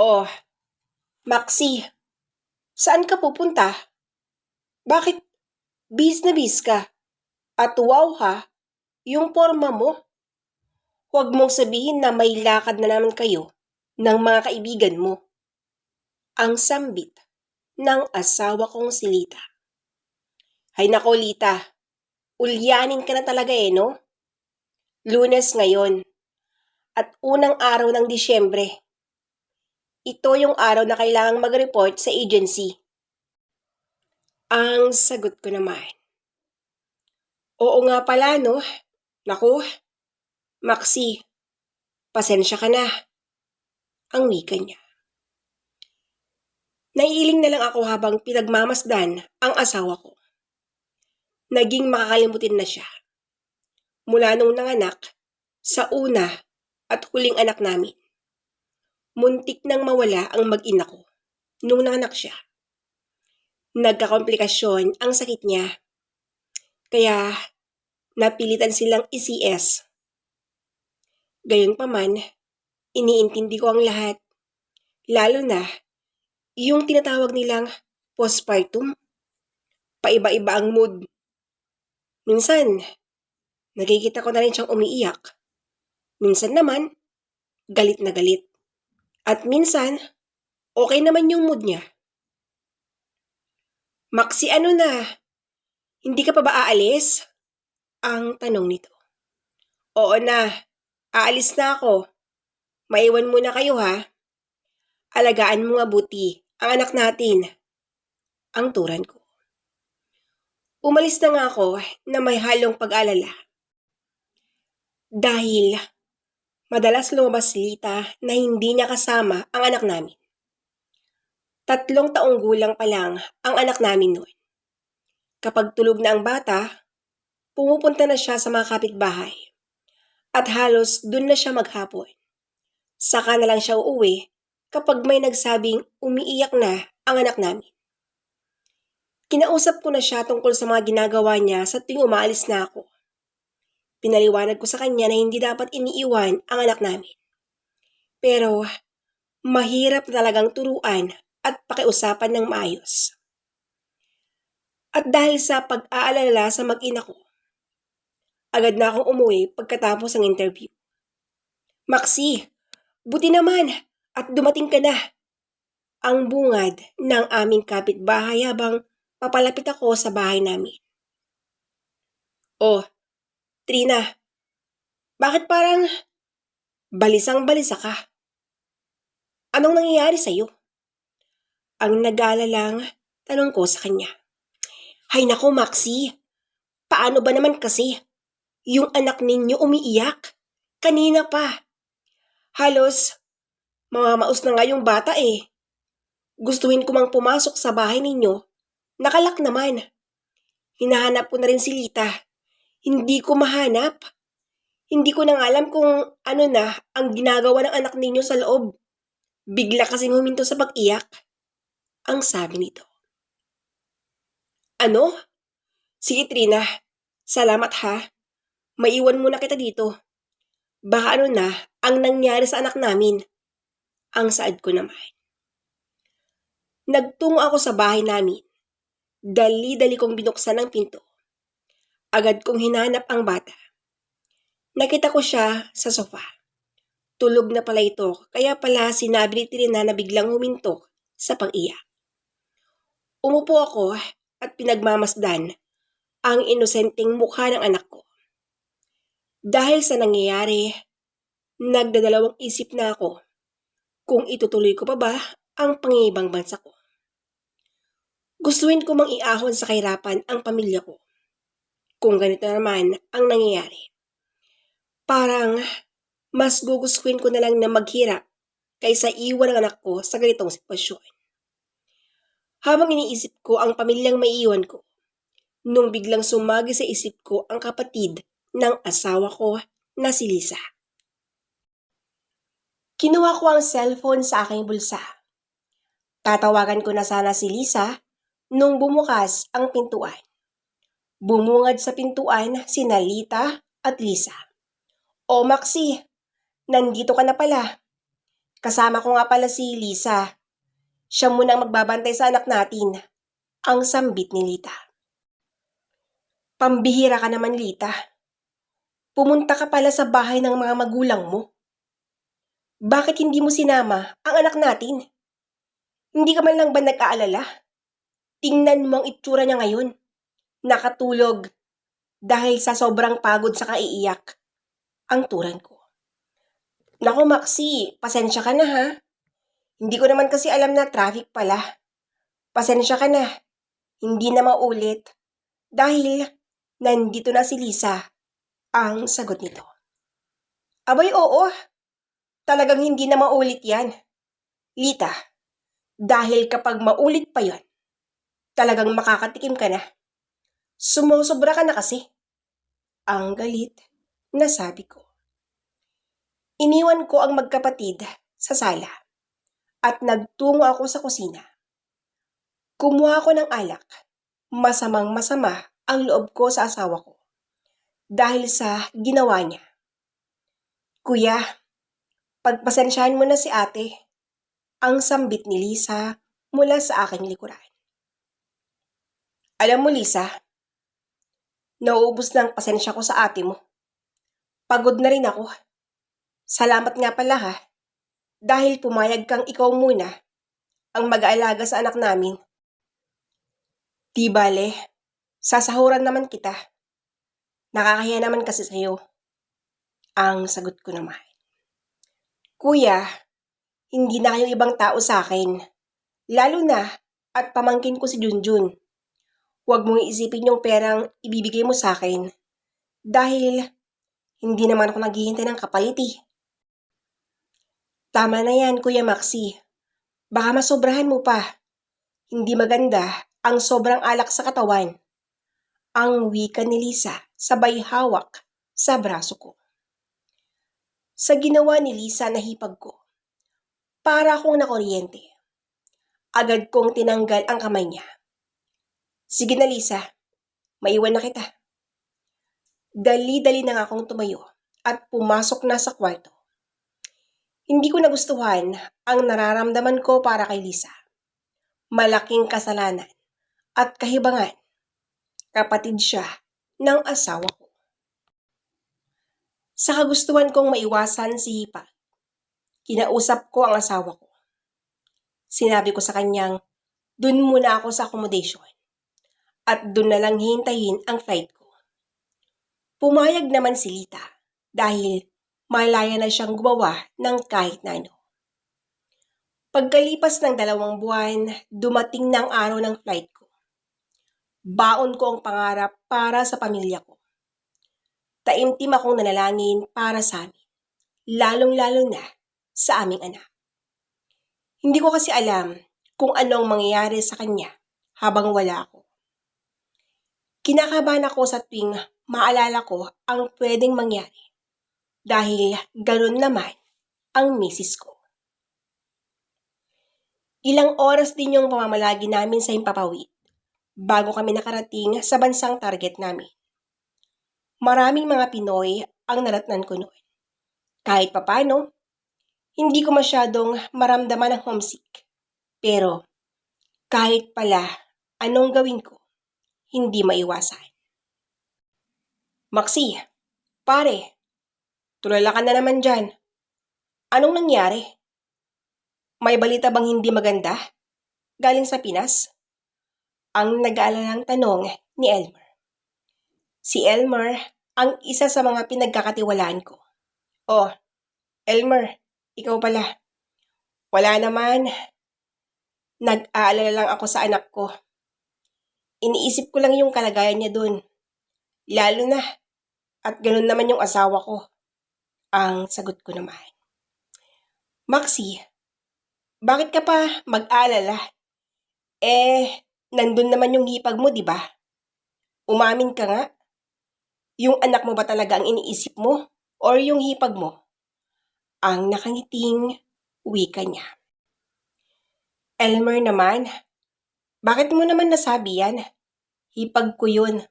Oh, Maxi, saan ka pupunta? Bakit bis na bis ka? At wow ha, yung forma mo. Huwag mong sabihin na may lakad na naman kayo ng mga kaibigan mo. Ang sambit ng asawa kong si Lita. Hay nako Lita, ulyanin ka na talaga eh no? Lunes ngayon at unang araw ng Disyembre. Ito yung araw na kailangang mag-report sa agency. Ang sagot ko naman. Oo nga pala, no? Naku, Maxi, pasensya ka na. Ang wika niya. Naiiling na lang ako habang pinagmamasdan ang asawa ko. Naging makakalimutin na siya. Mula nung nanganak, sa una at huling anak namin. Muntik nang mawala ang mag-ina ko nung nanganak siya. Nagkakomplikasyon ang sakit niya. Kaya napilitan silang i-CS. Gayunpaman, iniintindi ko ang lahat. Lalo na yung tinatawag nilang postpartum. Paiba-iba ang mood. Minsan, nakikita ko na rin siyang umiiyak. Minsan naman, galit na galit. At minsan, okay naman yung mood niya. Maxi, ano na? Hindi ka pa ba aalis? Ang tanong nito. Oo na, aalis na ako. Maiwan muna kayo ha. Alagaan mo nga buti ang anak natin. Ang turan ko. Umalis na nga ako na may halong pag-alala. Dahil madalas lumabas Lita na hindi niya kasama ang anak namin. Tatlong taong gulang pa lang ang anak namin noon. Kapag tulog na ang bata, pumupunta na siya sa mga kapitbahay. At halos dun na siya maghapon. Saka na lang siya uuwi kapag may nagsabing umiiyak na ang anak namin. Kinausap ko na siya tungkol sa mga ginagawa niya sa tuwing umaalis na ako. Pinaliwanag ko sa kanya na hindi dapat iniiwan ang anak namin. Pero mahirap talagang turuan at pakiusapan ng maayos. At dahil sa pag-aalala sa mag-ina ko, agad na akong umuwi pagkatapos ng interview. Maxi, buti naman at dumating ka na. Ang bungad ng aming kapitbahay habang papalapit ako sa bahay namin. Oh, Trina, bakit parang balisang-balisa ka? Anong nangyayari sa'yo? Ang nag-aalalang tanong ko sa kanya. Hay nako, Maxi. Paano ba naman kasi? Yung anak ninyo umiiyak? Kanina pa. Halos, mamamaos na nga yung bata eh. Gustuhin ko mang pumasok sa bahay ninyo. Nakalak naman. Hinahanap ko na rin si Lita. Hindi ko mahanap. Hindi ko na nga alam kung ano na ang ginagawa ng anak ninyo sa loob. Bigla kasing huminto sa pag-iyak. Ang sabi nito. Ano? Sige Trina, salamat ha. Maiwan muna kita dito. Baka ano na ang nangyari sa anak namin. Ang saad ko naman. Nagtungo ako sa bahay namin. Dali-dali kong binuksan ang pinto. Agad kong hinanap ang bata. Nakita ko siya sa sofa. Tulog na pala ito, kaya pala sinabi ni Trina na biglang huminto sa pag-iyak. Umupo ako at pinagmamasdan ang inosenteng mukha ng anak ko. Dahil sa nangyayari, nagdadalawang isip na ako kung itutuloy ko pa ba ang pangibang bansa ko. Gustuin ko mang iahon sa kahirapan ang pamilya ko kung ganito naman ang nangyayari. Parang mas gugustuhin ko na lang na maghirap kaysa iwan ang anak ko sa ganitong sitwasyon. Habang iniisip ko ang pamilyang maiiwan ko, nung biglang sumagi sa isip ko ang kapatid ng asawa ko na si Lisa. Kinuha ko ang cellphone sa aking bulsa. Tatawagan ko na sana si Lisa nung bumukas ang pintuan. Bumungad sa pintuan si Nalita at Lisa. O Maxi, nandito ka na pala. Kasama ko nga pala si Lisa. Siya muna ang magbabantay sa anak natin. Ang sambit ni Lita. Pambihira ka naman, Lita. Pumunta ka pala sa bahay ng mga magulang mo. Bakit hindi mo sinama ang anak natin? Hindi ka man lang ba nag-aalala? Tingnan mo ang itsura niya ngayon. Nakatulog dahil sa sobrang pagod sa kaiiyak. Ang turan ko. Nako Maxi, pasensya ka na ha. Hindi ko naman kasi alam na traffic pala. Pasensya ka na. Hindi na maulit. Dahil nandito na si Lisa. Ang sagot nito. Abay oo. Talagang hindi na maulit yan. Lita, dahil kapag maulit pa yon, talagang makakatikim ka na. Sumusobra ka na kasi. Ang galit na sabi ko. Iniwan ko ang magkapatid sa sala at nagtungo ako sa kusina. Kumuha ko ng alak. Masamang masama ang loob ko sa asawa ko dahil sa ginawa niya. Kuya, pagpasensyahan mo na si ate. Ang sambit ni Lisa mula sa aking likuran. Alam mo Lisa, nauubos na ang pasensya ko sa ate mo. Pagod na rin ako. Salamat nga pala ha, dahil pumayag kang ikaw muna ang mag-aalaga sa anak namin. Di bale, sasahuran naman kita. Nakakahiya naman kasi sa'yo. Ang sagot ko naman. Kuya, hindi na kayo ibang tao sa akin. Lalo na at pamangkin ko si Junjun. Huwag mong isipin yung perang ibibigay mo sa akin. Dahil hindi naman ako naghihintay ng kapalit eh. Tama na yan, Kuya Maxi. Baka masobrahan mo pa. Hindi maganda ang sobrang alak sa katawan. Ang wika ni Lisa sabay hawak sa braso ko. Sa ginawa ni Lisa na hipag ko, para akong nakuryente. Agad kong tinanggal ang kamay niya. Sige na Lisa, maiwan na kita. Dali-dali na nga akong tumayo at pumasok na sa kwarto. Hindi ko nagustuhan ang nararamdaman ko para kay Lisa. Malaking kasalanan at kahibangan. Kapatid siya ng asawa ko. Sa kagustuhan kong maiwasan si Hipa, kinausap ko ang asawa ko. Sinabi ko sa kanyang, dun muna ako sa accommodation at dun na lang hintayin ang flight ko. Pumayag naman si Lita dahil malaya na siyang gumawa ng kahit na ano. Pagkalipas ng dalawang buwan, dumating na ang araw ng flight ko. Baon ko ang pangarap para sa pamilya ko. Taimtim akong nanalangin para sa amin, lalong-lalo na sa aming anak. Hindi ko kasi alam kung anong mangyayari sa kanya habang wala ako. Kinakabahan ako sa tuwing maalala ko ang pwedeng mangyari dahil ganun naman ang misis ko. Ilang oras din yung pamamalagi namin sa Himpapawid bago kami nakarating sa bansang target namin. Maraming mga Pinoy ang naratnan ko noon. Kahit papano, hindi ko masyadong maramdaman ang homesick. Pero kahit pala anong gawin ko, hindi maiwasan. Maxi, pare, tulala ka na naman dyan. Anong nangyari? May balita bang hindi maganda? Galing sa Pinas? Ang nag-aalalang tanong ni Elmer. Si Elmer ang isa sa mga pinagkakatiwalaan ko. Oh, Elmer, ikaw pala. Wala naman. Nag-aalala lang ako sa anak ko. Iniisip ko lang yung kalagayan niya dun. Lalo na. At ganun naman yung asawa ko. Ang sagot ko naman. Maxi, bakit ka pa mag-alala? Eh, nandun naman yung hipag mo, di ba? Umamin ka nga. Yung anak mo ba talaga ang iniisip mo? Or yung hipag mo? Ang nakangiting wika niya. Elmer naman, bakit mo naman nasabi yan? Hipag ko yun.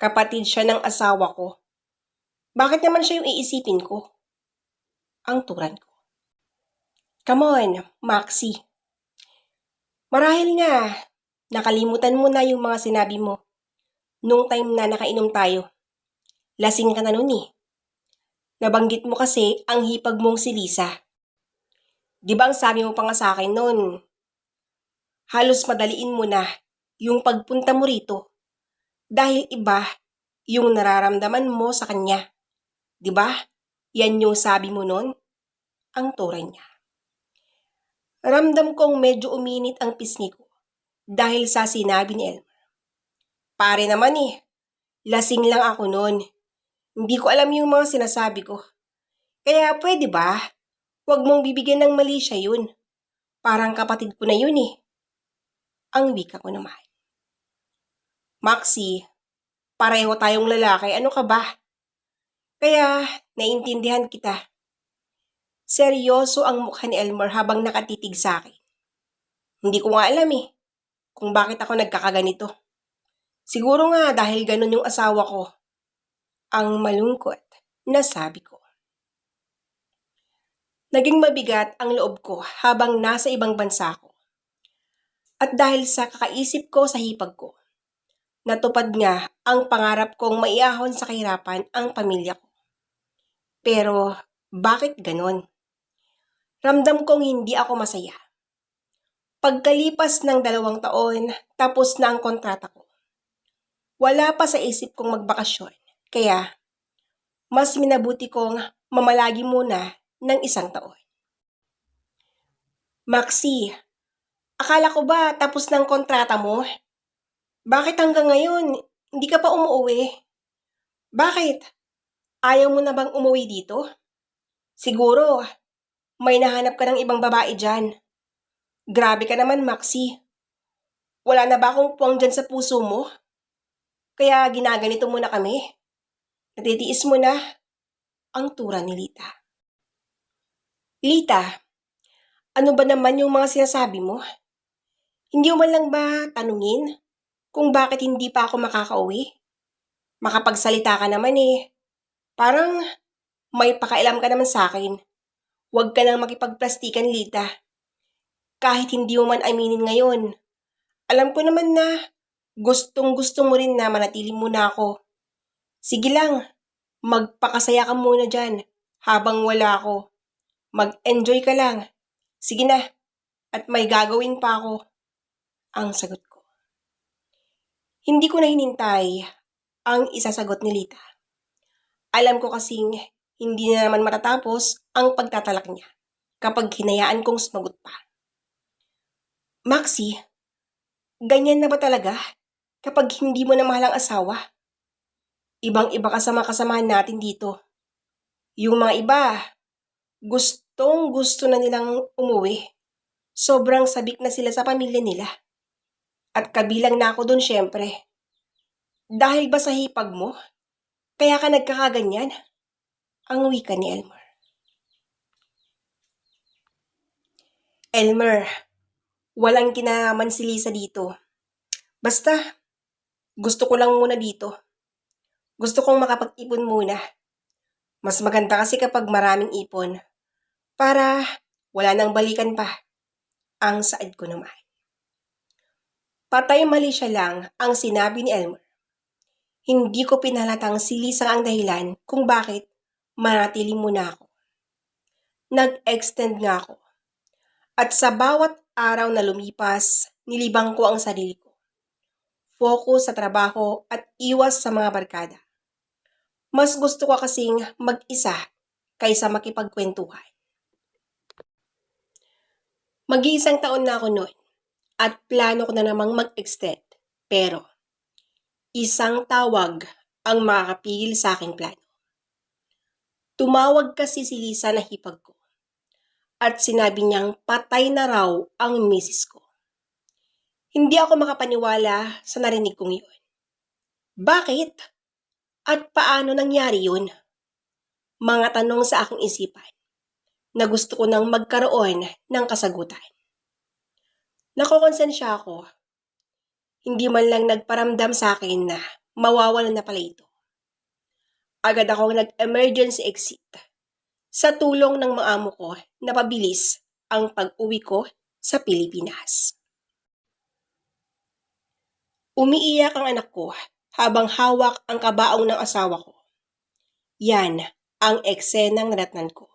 Kapatid siya ng asawa ko. Bakit naman siya yung iisipin ko? Ang turan ko. Come on, Maxi. Marahil nga, nakalimutan mo na yung mga sinabi mo nung time na nakainom tayo. Lasing ka na nun eh. Nabanggit mo kasi ang hipag mong si Lisa. Di ba ang sabi mo pa nga sa akin nun, halos madaliin mo na yung pagpunta mo rito dahil iba yung nararamdaman mo sa kanya. Di ba? Yan yung sabi mo nun, ang turay niya. Ramdam kong medyo uminit ang pisngi ko dahil sa sinabi ni Elmer. Pare naman eh, lasing lang ako noon. Hindi ko alam yung mga sinasabi ko. Kaya pwede ba? Huwag mong bibigyan ng mali siya yun. Parang kapatid ko na yun eh. Ang wika ko naman. Maxi, pareho tayong lalaki, ano ka ba? Kaya, naintindihan kita. Seryoso ang mukha ni Elmer habang nakatitig sa akin. Hindi ko nga alam eh, kung bakit ako nagkakaganito. Siguro nga dahil ganun yung asawa ko. Ang malungkot na sabi ko. Naging mabigat ang loob ko habang nasa ibang bansa ko. At dahil sa kakaisip ko sa hipag ko, natupad nga ang pangarap kong maiahon sa kahirapan ang pamilya ko. Pero bakit ganon? Ramdam kong hindi ako masaya. Pagkalipas ng dalawang taon, tapos na ang kontrata ko. Wala pa sa isip kong magbakasyon, kaya mas minabuti kong mamalagi muna ng isang taon. Maxi, akala ko ba tapos ng kontrata mo? Bakit hanggang ngayon hindi ka pa umuwi? Bakit? Ayaw mo na bang umuwi dito? Siguro, may nahanap ka ng ibang babae dyan. Grabe ka naman, Maxi. Wala na ba akong puwang dyan sa puso mo? Kaya ginaganito mo na kami. Natitiis mo na ang tura ni Lita. Lita, ano ba naman yung mga sinasabi mo? Hindi mo lang ba tanungin kung bakit hindi pa ako makakauwi? Makapagsalita ka naman eh. Parang may pakailam ka naman sa akin. Huwag ka nang makipagplastikan, Lita. Kahit hindi mo man aminin ngayon. Alam ko naman na gustong gusto mo rin na manatili muna ako. Sige lang, magpakasaya ka muna dyan habang wala ako. Mag-enjoy ka lang. Sige na, at may gagawin pa ako. Ang sagot ko. Hindi ko na hinintay ang isasagot ni Lita. Alam ko kasing hindi na naman matatapos ang pagtatalak niya kapag hinayaan kong sumagot pa. Maxi, ganyan na ba talaga kapag hindi mo na mahal ang asawa? Ibang-iba ka sa mga kasamahan natin dito. Yung mga iba, gustong gusto na nilang umuwi. Sobrang sabik na sila sa pamilya nila. At kabilang na ako dun syempre. Dahil ba sa hipag mo? Kaya ka nagkakaganyan? Ang wika ni Elmer. Elmer, walang kinalaman si Lisa dito. Basta, gusto ko lang muna dito. Gusto kong makapag-ipon muna. Mas maganda kasi kapag maraming ipon. Para wala nang balikan pa. Ang saad ko naman. Patay mali siya lang ang sinabi ni Elmer. Hindi ko pinalatang si Lisa ang dahilan kung bakit manatili muna ako. Nag-extend nga ako. At sa bawat araw na lumipas, nilibang ko ang sarili ko. Focus sa trabaho at iwas sa mga barkada. Mas gusto ko kasing mag-isa kaysa makipagkwentuhan. Mag-iisang taon na ako noon at plano ko na namang mag-extend. Pero, isang tawag ang makakapigil sa aking plano. Tumawag kasi si Lisa na hipag ko at sinabi niyang patay na raw ang misis ko. Hindi ako makapaniwala sa narinig kong yun. Bakit? At paano nangyari yun? Mga tanong sa aking isipan na gusto ko nang magkaroon ng kasagutan. Nakokonsensya ako. Hindi man lang nagparamdam sa akin na mawawalan na pala ito. Agad akong nag-emergency exit sa tulong ng mga amo ko na pabilis ang pag-uwi ko sa Pilipinas. Umiiyak ang anak ko habang hawak ang kabaong ng asawa ko. Yan ang eksenang naratnan ko.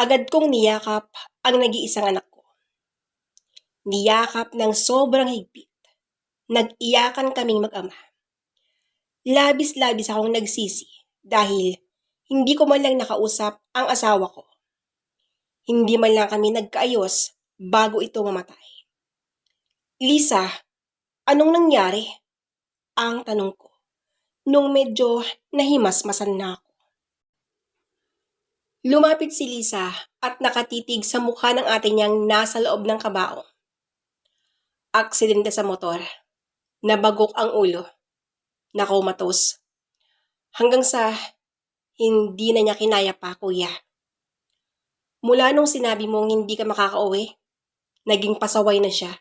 Agad kong niyakap ang nag-iisang anak. Niyakap ng sobrang higpit. Nag-iyakan kaming mag-ama. Labis-labis akong nagsisi dahil hindi ko man lang nakausap ang asawa ko. Hindi man lang kami nagkaayos bago ito mamatay. Lisa, anong nangyari? Ang tanong ko nung medyo nahimasmasan na ako. Lumapit si Lisa at nakatitig sa mukha ng ate niyang nasa loob ng kabaong. Aksidente sa motor. Nabagok ang ulo. Nakomatos. Hanggang sa hindi na niya kinaya pa, kuya. Mula nung sinabi mong hindi ka makakauwi, naging pasaway na siya.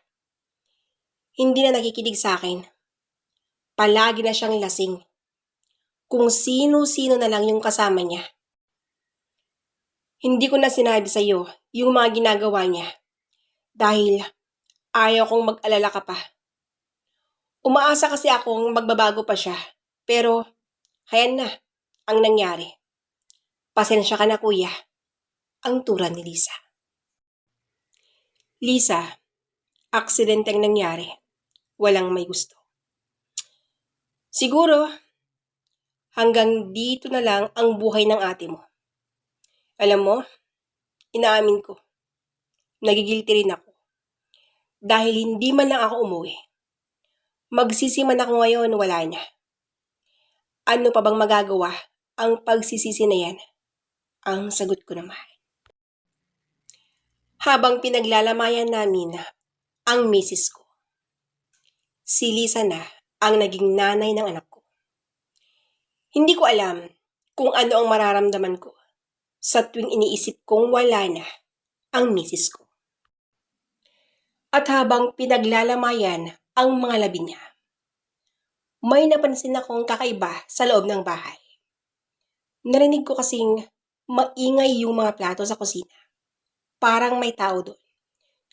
Hindi na nakikinig sa akin. Palagi na siyang lasing. Kung sino-sino na lang yung kasama niya. Hindi ko na sinabi sa iyo yung mga ginagawa niya. Dahil ayaw kong mag-alala ka pa. Umaasa kasi akong magbabago pa siya. Pero, hayan na ang nangyari. Pasensya ka na kuya. Ang tura ni Lisa. Lisa, aksidenteng nangyari. Walang may gusto. Siguro, hanggang dito na lang ang buhay ng ate mo. Alam mo, inaamin ko, nagigilty rin ako. Dahil hindi man lang ako umuwi. Magsisiman ako ngayon, wala niya. Ano pa bang magagawa ang pagsisisi na yan? Ang sagot ko naman. Habang pinaglalamayan namin ang misis ko. Si Lisa na ang naging nanay ng anak ko. Hindi ko alam kung ano ang mararamdaman ko sa tuwing iniisip kong wala na ang misis ko. At habang pinaglalamayan ang mga labi niya, may napansin akong kakaiba sa loob ng bahay. Narinig ko kasing maingay yung mga plato sa kusina. Parang may tao doon.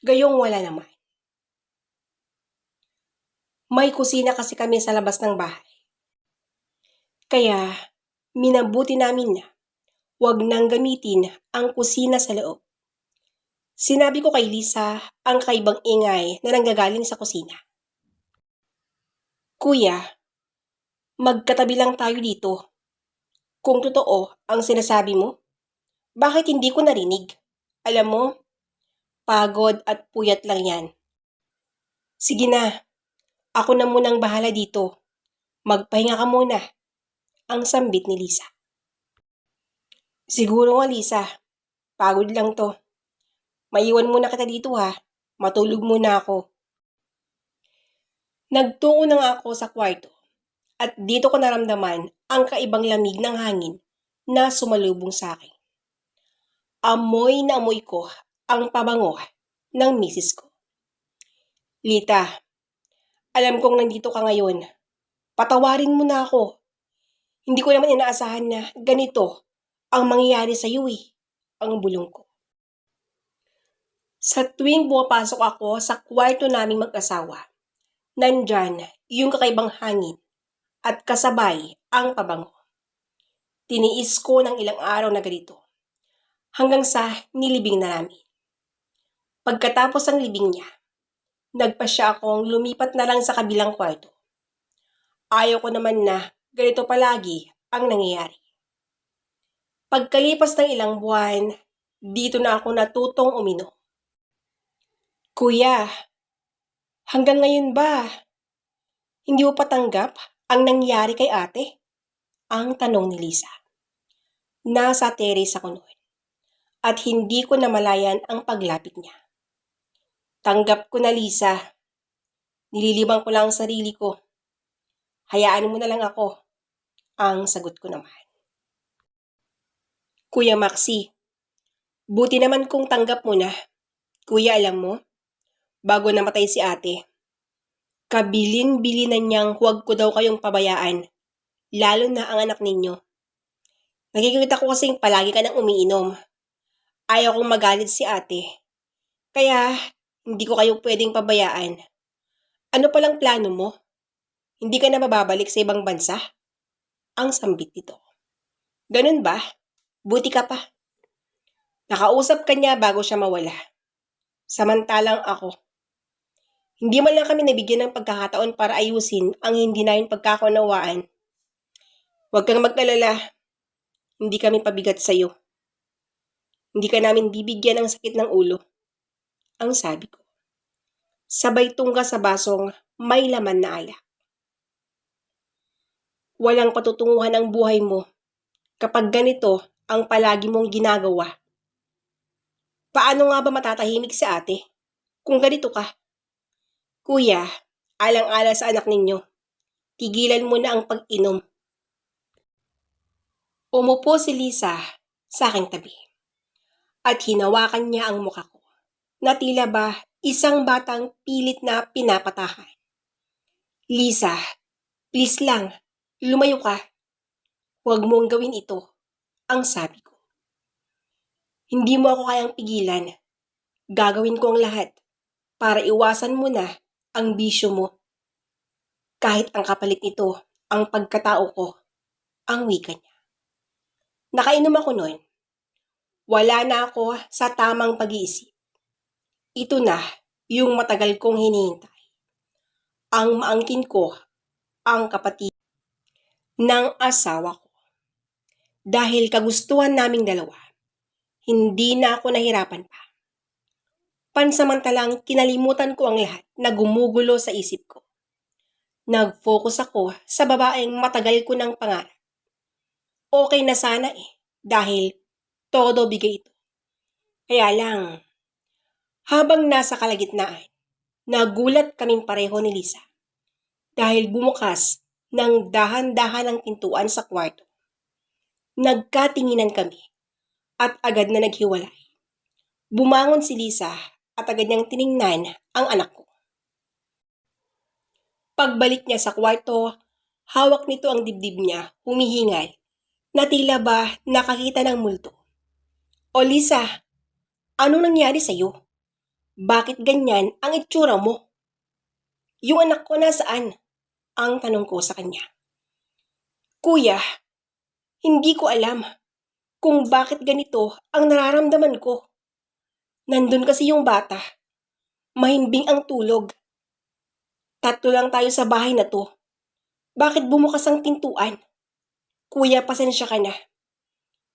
Gayong wala naman. May kusina kasi kami sa labas ng bahay. Kaya, minabuti namin na huwag nang gamitin ang kusina sa loob. Sinabi ko kay Lisa ang kaibang ingay na nanggagaling sa kusina. Kuya, magkatabi lang tayo dito. Kung totoo ang sinasabi mo, bakit hindi ko narinig? Alam mo, pagod at puyat lang yan. Sige na, ako na munang bahala dito. Magpahinga ka muna. Ang sambit ni Lisa. Siguro nga Lisa, pagod lang to. Maiwan muna kita dito ha. Matulog muna ako. Nagtungo na nga ako sa kwarto at dito ko naramdaman ang kaibang lamig ng hangin na sumalubong sa akin. Amoy na amoy ko ang pabango ng misis ko. Lita, alam kong nandito ka ngayon. Patawarin mo na ako. Hindi ko naman inaasahan na ganito ang mangyayari sa iyo eh. Ang bulong ko. Sa tuwing pumapasok ako sa kwarto naming mag-asawa, nandyan yung kakaibang hangin at kasabay ang pabango. Tiniis ko ng ilang araw na ganito hanggang sa nilibing na namin. Pagkatapos ang libing niya, nagpa siya akong lumipat na lang sa kabilang kwarto. Ayaw ko naman na ganito palagi ang nangyayari. Pagkalipas ng ilang buwan, dito na ako natutong uminom. Kuya, hanggang ngayon ba, hindi mo patanggap ang nangyari kay ate? Ang tanong ni Lisa. Nasa terrace ako noon at hindi ko namalayan ang paglapit niya. Tanggap ko na Lisa. Nililibang ko lang ang sarili ko. Hayaan mo na lang ako. Ang sagot ko naman. Kuya Maxi, buti naman kung tanggap mo na. Kuya, alam mo, bago namatay si ate. Kabilin-bilinan niyang huwag ko daw kayong pabayaan, lalo na ang anak ninyo. Nakikita ko kasing palagi ka nang umiinom. ayaw kong magalit si ate. Kaya, hindi ko kayo pwedeng pabayaan. Ano palang plano mo? Hindi ka na mababalik sa ibang bansa? Ang sambit nito. Ganun ba? Buti ka pa. Nakausap ka niya bago siya mawala. Samantalang ako. Hindi man lang kami nabigyan ng pagkakataon para ayusin ang hindi namin pagkakunawaan. Huwag kang mag-alala. Hindi kami pabigat sa'yo. Hindi ka namin bibigyan ng sakit ng ulo. Ang sabi ko. Sabay tungga sa basong may laman na alak. Walang patutunguhan ang buhay mo kapag ganito ang palagi mong ginagawa. Paano nga ba matatahimik si ate kung ganito ka? Kuya, alang-ala sa anak ninyo. Tigilan mo na ang pag-inom. Umupo si Lisa sa aking tabi. At hinawakan niya ang muka ko. Na tila ba isang batang pilit na pinapatahan. Lisa, please lang, lumayo ka. Huwag mong gawin ito, ang sabi ko. Hindi mo ako kayang pigilan. Gagawin ko ang lahat para iwasan mo na ang bisyo mo. Kahit ang kapalit nito, ang pagkatao ko, ang wika niya. Nakainom ako noon. Wala na ako sa tamang pag-iisip. Ito na yung matagal kong hinihintay. Ang maangkin ko, ang kapatid ng asawa ko. Dahil kagustuhan naming dalawa, hindi na ako nahirapan pa. Pansamantalang kinalimutan ko ang lahat na gumugulo sa isip ko. Nag-focus ako sa babaeng matagal ko ng pangarap. Okay na sana eh, dahil todo bigay ito. Kaya lang, habang nasa kalagitnaan, nagulat kaming pareho ni Lisa. Dahil bumukas ng dahan-dahan ang pintuan sa kwarto. Nagkatinginan kami at agad na naghiwalay. Bumangon si Lisa at agad niyang tiningnan ang anak ko. Pagbalik niya sa kwarto, hawak nito ang dibdib niya, humihingal, na tila ba nakakita ng multo. O Lisa, ano nangyari sa'yo? Bakit ganyan ang itsura mo? Yung anak ko nasaan? Ang tanong ko sa kanya. Kuya, hindi ko alam kung bakit ganito ang nararamdaman ko. Nandun kasi yung bata. Mahimbing ang tulog. Tatlo lang tayo sa bahay na to. Bakit bumukas ang pintuan? Kuya, pasensya ka na.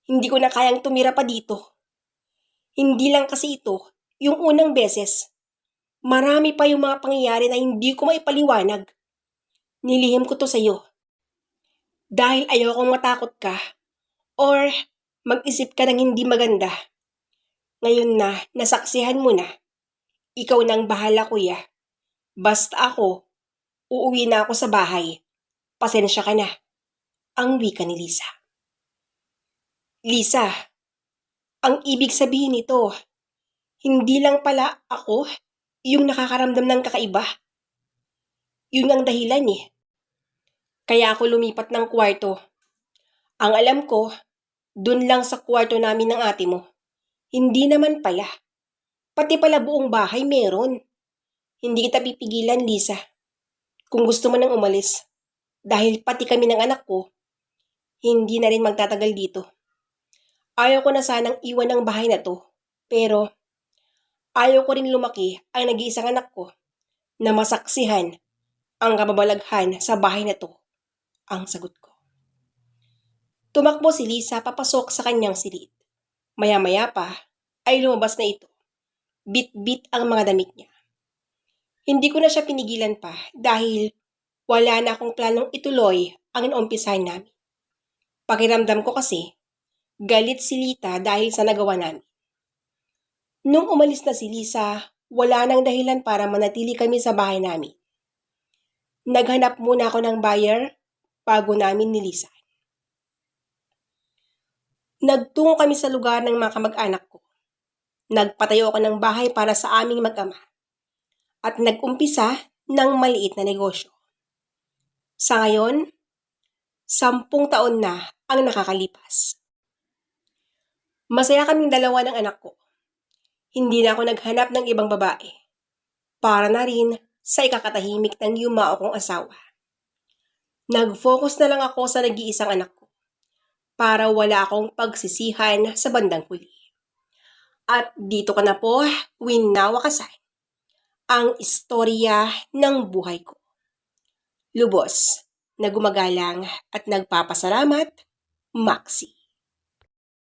Hindi ko na kayang tumira pa dito. Hindi lang kasi ito yung unang beses. Marami pa yung mga pangyayari na hindi ko maipaliwanag. Nilihim ko to sa'yo. Dahil ayaw kong matakot ka or mag-isip ka ng hindi maganda. Ngayon na, nasaksihan mo na. Ikaw nang bahala, kuya. Basta ako, uuwi na ako sa bahay. Pasensya ka na. Ang wika ni Lisa. Lisa, ang ibig sabihin nito, hindi lang pala ako yung nakakaramdam ng kakaiba. Yun ang dahilan eh. Kaya ako lumipat ng kwarto. Ang alam ko, dun lang sa kwarto namin ng ate mo. Hindi naman pala. Pati pala buong bahay meron. Hindi kita pipigilan, Lisa. Kung gusto mo nang umalis. Dahil pati kami ng anak ko, hindi na rin magtatagal dito. Ayaw ko na sanang iwan ang bahay na to. Pero, ayaw ko rin lumaki ang nag-iisang anak ko na masaksihan ang kababalaghan sa bahay na to. Ang sagot ko. Tumakbo si Lisa papasok sa kanyang silid. Maya-maya pa ay lumabas na ito. Bit-bit ang mga damit niya. Hindi ko na siya pinigilan pa dahil wala na akong planong ituloy ang inuumpisahan namin. Pakiramdam ko kasi, galit si Lita dahil sa nagawa namin. Nung umalis na si Lisa, wala nang dahilan para manatili kami sa bahay namin. Naghanap muna ako ng buyer bago namin nilisan. Nagtungo kami sa lugar ng mga kamag-anak ko. Nagpatayo ako ng bahay para sa aming mag-ama. At nag-umpisa ng maliit na negosyo. Sa ngayon, sampung taon na ang nakakalipas. Masaya kaming dalawa ng anak ko. Hindi na ako naghanap ng ibang babae. Para na rin sa ikakatahimik ng yumao kong asawa. Nag-focus na lang ako sa nag-iisang anak ko para wala akong pagsisihan sa bandang huli. At dito ka na po, winawakasan ang istorya ng buhay ko. Lubos na gumagalang at nagpapasalamat, Maxi.